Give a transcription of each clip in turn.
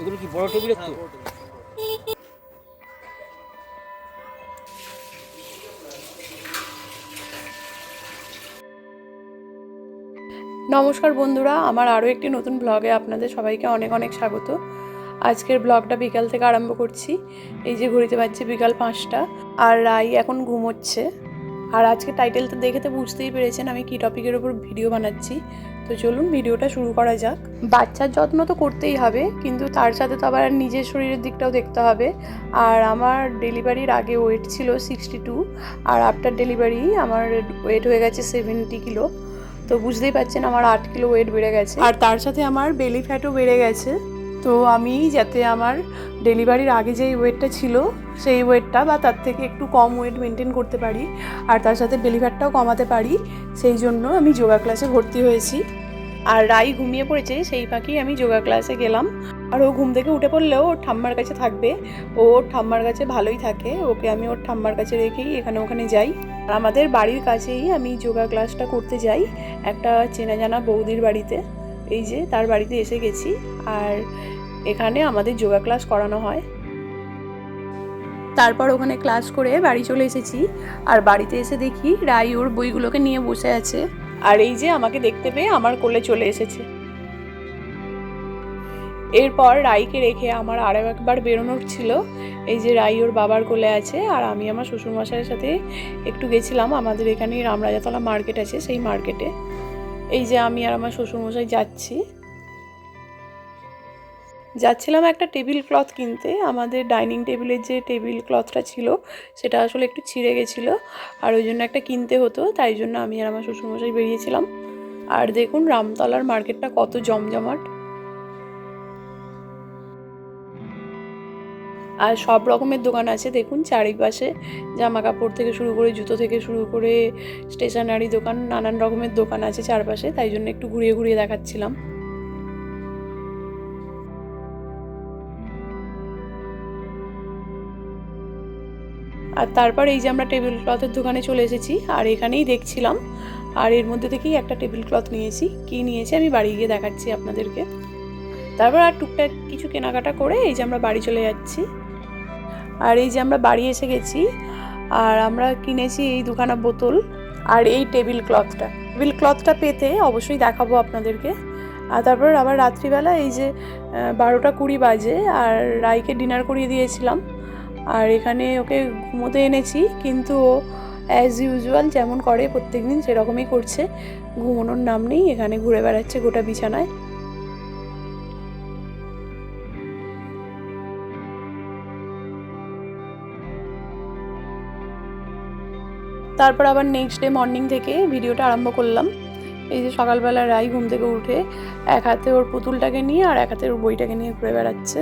এগুলো কি বড় টেবিলের তো নমস্কার বন্ধুরা, আমার আরও একটি নতুন ব্লগে আপনাদের সবাইকে অনেক অনেক স্বাগত। আজকের ব্লগটা বিকাল থেকে আরম্ভ করছি। এই যে ঘড়িতে পাচ্ছি বিকাল পাঁচটা, আর রাই এখন ঘুমোচ্ছে। আর আজকে টাইটেলটা দেখে তো বুঝতেই পেরেছেন, আমি কী টপিকের উপর ভিডিও বানাচ্ছি। তো চলুন ভিডিওটা শুরু করা যাক। বাচ্চার যত্ন তো করতেই হবে, কিন্তু তার সাথে তো আবার নিজের শরীরের দিকটাও দেখতে হবে। আর আমার ডেলিভারির আগে ওয়েট ছিল সিক্সটি টু আর আফটার ডেলিভারি আমার ওয়েট হয়ে গেছে সেভেন্টি কিলো তো বুঝতেই পারছেন আমার আট কিলো ওয়েট বেড়ে গেছে। আর তার সাথে আমার বেলি ফ্যাটও বেড়ে গেছে। তো আমি যাতে আমার ডেলিভারির আগে যেই ওয়েটটা ছিল, সেই ওয়েটটা বা তার থেকে একটু কম ওয়েট মেনটেন করতে পারি আর তার সাথে ডেলিভারটাও কমাতে পারি, সেই জন্য আমি যোগা ক্লাসে ভর্তি হয়েছি। আর রাই ঘুমিয়ে পড়েছে, সেই ফাঁকেই আমি যোগা ক্লাসে গেলাম। আর ও ঘুম থেকে উঠে পড়লেও ওর ঠাম্মার কাছে থাকবে। ও ওর ঠাম্মার কাছে ভালোই থাকে, ওকে আমি ওর ঠাম্মার কাছে রেখেই এখানে ওখানে যাই। আমাদের বাড়ির কাছেই আমি যোগা ক্লাসটা করতে যাই, একটা চেনা জানা বৌদির বাড়িতে। এই যে, তার বাড়িতে এসে গেছি। আর এখানে আমাদের যোগা ক্লাস করানো হয়। তারপর ওখানে ক্লাস করে বাড়ি চলে এসেছি। আর বাড়িতে এসে দেখি রাই ওর বইগুলোকে নিয়ে বসে আছে। আর এই যে, আমাকে দেখতে পেয়ে আমার কোলে চলে এসেছে। এরপর রাইকে রেখে আমার আরও একবার বেরোনোর ছিল। এই যে রাই ওর বাবার কোলে আছে। আর আমি আমার শ্বশুরমশাইয়ের সাথে একটু গেছিলাম। আমাদের এখানে রামরাজাতলা মার্কেট আছে, সেই মার্কেটে। এই যে আমি আর আমার শ্বশুরমশাই যাচ্ছি। যাচ্ছিলাম একটা টেবিল ক্লথ কিনতে। আমাদের ডাইনিং টেবিলের যে টেবিল ক্লথটা ছিল, সেটা আসলে একটু ছিঁড়ে গেছিল। আর ওই জন্য একটা কিনতে হতো, তাই জন্য আমি আর আমার শ্বশুরমশাই বেরিয়েছিলাম। আর দেখুন, রামতলার মার্কেটটা কত জমজমাট। আর সব রকমের দোকান আছে, দেখুন চারিপাশে জামা কাপড় থেকে শুরু করে জুতো থেকে শুরু করে স্টেশনারি দোকান, নানান রকমের দোকান আছে চারপাশে, তাই জন্য একটু ঘুরিয়ে ঘুরিয়ে দেখাচ্ছিলাম। আর তারপর এই যে আমরা টেবিল ক্লথের দোকানে চলে এসেছি, আর এখানেই দেখছিলাম, আর এর মধ্যে থেকেই একটা টেবিল ক্লথ নিয়েছি, কি নিয়েছি আমি বাড়ি গিয়ে দেখাচ্ছি আপনাদেরকে। তারপর আর টুকটাক কিছু কেনাকাটা করে এই যে আমরা বাড়ি চলে যাচ্ছি। আর এই যে আমরা বাড়ি এসে গেছি, আর আমরা কিনেছি এই দুখানা বোতল আর এই টেবিল ক্লথটা। টেবিল ক্লথটা পেতে অবশ্যই দেখাবো আপনাদেরকে। আর তারপর আবার রাত্রিবেলা এই যে বারোটা কুড়ি বাজে আর রাইকে ডিনার করিয়ে দিয়েছিলাম। আর এখানে ওকে ঘুমোতে এনেছি, কিন্তু ও অ্যাজ ইউজুয়াল যেমন করে প্রত্যেক দিন সেরকমই করছে। ঘুমোনোর নাম নেই, এখানে ঘুরে বেড়াচ্ছে গোটা বিছানায়। তারপর আবার নেক্সট ডে মর্নিং থেকে ভিডিওটা আরম্ভ করলাম। এই যে সকালবেলা রাই ঘুম থেকে উঠে এক হাতে ওর পুতুলটাকে নিয়ে আর এক হাতে ওর বইটাকে নিয়ে ঘুরে বেড়াচ্ছে।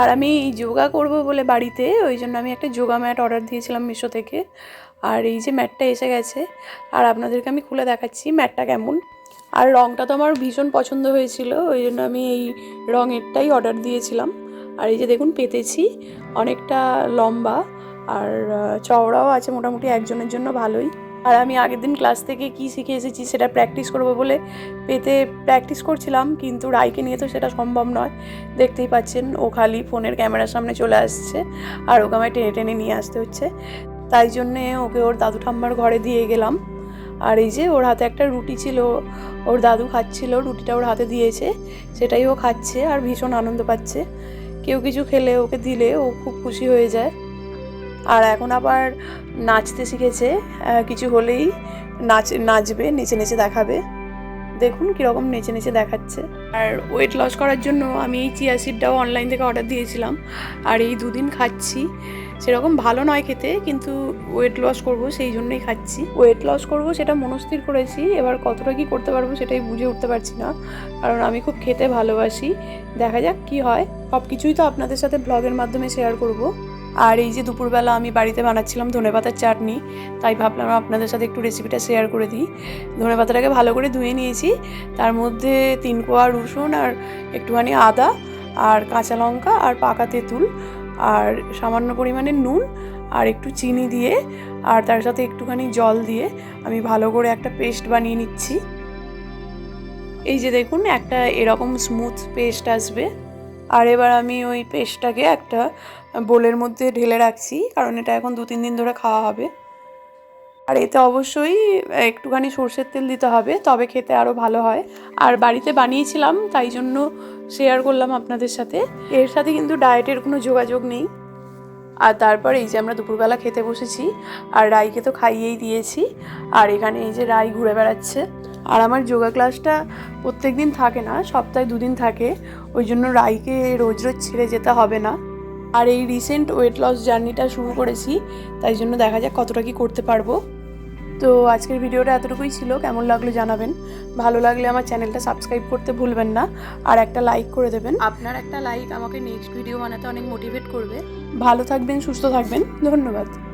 আর আমি যোগা করব বলে বাড়িতে, ওই জন্য আমি একটা যোগা ম্যাট অর্ডার দিয়েছিলাম মিশো থেকে। আর এই যে ম্যাটটা এসে গেছে, আর আপনাদেরকে আমি খুলে দেখাচ্ছি ম্যাটটা কেমন। আর রঙটা তো আমার ভীষণ পছন্দ হয়েছিল, ওই জন্য আমি এই রঙেরটাই অর্ডার দিয়েছিলাম। আর এই যে দেখুন, পেতেছি অনেকটা লম্বা আর চওড়াও আছে মোটামুটি একজনের জন্য ভালোই। আর আমি আগের দিন ক্লাস থেকে কি শিখে এসেছি সেটা প্র্যাকটিস করব বলে পেতে প্র্যাকটিস করছিলাম, কিন্তু রাইকে নিয়ে তো সেটা সম্ভব নয়। দেখতেই পাচ্ছেন, ও খালি ফোনের ক্যামেরার সামনে চলে আসছে আর ওকে আমায় টেনে টেনে নিয়ে আসতে হচ্ছে। তাই জন্যে ওকে ওর দাদু ঠাম্মার ঘরে দিয়ে গেলাম। আর এই যে ওর হাতে একটা রুটি ছিল, ওর দাদু খাচ্ছিল, রুটিটা ওর হাতে দিয়েছে, সেটাই ও খাচ্ছে আর ভীষণ আনন্দ পাচ্ছে। কেউ কিছু খেলে ওকে দিলে ও খুব খুশি হয়ে যায়। আর এখন আবার নাচতে শিখেছে কিছু হলেই নাচ, নাচবে, নেচে নেচে দেখাবে। দেখুন কীরকম নেচে নেচে দেখাচ্ছে। আর ওয়েট লস করার জন্য আমি এই চিয়া সিডটাও অনলাইন থেকে অর্ডার দিয়েছিলাম। আর এই দুদিন খাচ্ছি। সেরকম ভালো নয় খেতে, কিন্তু ওয়েট লস করব সেই জন্যই খাচ্ছি। ওয়েট লস করব সেটা মনস্থির করেছি। এবার কতটা কি করতে পারব সেটাই বুঝে উঠতে পারছি না। কারণ আমি খুব খেতে ভালোবাসি। দেখা যাক কি হয়। সব কিছুই তো আপনাদের সাথে ব্লগের মাধ্যমে শেয়ার করব। আর এই যে দুপুরবেলা আমি বাড়িতে বানাচ্ছিলাম ধনেপাতার চাটনি, তাই ভাবলাম আপনাদের সাথে একটু রেসিপিটা শেয়ার করে দিই। ধনেপাতাটাকে ভালো করে ধুয়ে নিয়েছি, তার মধ্যে তিন কোয়া রসুন আর একটুখানি আদা আর কাঁচা লঙ্কা আর পাকা তেঁতুল আর সামান্য পরিমাণে নুন আর একটু চিনি দিয়ে আর তার সাথে একটুখানি জল দিয়ে আমি ভালো করে একটা পেস্ট বানিয়ে নিচ্ছি। এই যে দেখুন, একটা এরকম স্মুথ পেস্ট আসবে। আর এবার আমি ওই পেস্টটাকে একটা বোলের মধ্যে ঢেলে রাখছি, কারণ এটা এখন দু তিন দিন ধরে খাওয়া হবে। আর এতে অবশ্যই একটুখানি সর্ষের তেল দিতে হবে, তবে খেতে আরও ভালো হয়। আর বাড়িতে বানিয়েছিলাম, তাই জন্য শেয়ার করলাম আপনাদের সাথে। এর সাথে কিন্তু ডায়েটের কোনো যোগাযোগ নেই। আর তারপর এই যে আমরা দুপুরবেলা খেতে বসেছি, আর রাইকে তো খাইয়েই দিয়েছি, আর এখানে এই যে রাই ঘুরে বেড়াচ্ছে। আর আমার যোগা ক্লাসটা প্রত্যেক দিন থাকে না, সপ্তাহে দুদিন থাকে, ওই জন্য রাইকে রোজ রোজ ছেড়ে যেতে হবে না। আর এই রিসেন্ট ওয়েট লস জার্নিটা শুরু করেছি, তাই জন্য দেখা যাক কতটা কি করতে পারব। তো আজকের ভিডিওটা এতটুকুই ছিল। কেমন লাগল জানাবেন। ভালো লাগলে আমার চ্যানেলটা সাবস্ক্রাইব করতে ভুলবেন না। আর একটা লাইক করে দেবেন। আপনার একটা লাইক আমাকে নেক্সট ভিডিও বানাতে অনেক মোটিভেট করবে। ভালো থাকবেন সুস্থ থাকবেন। ধন্যবাদ।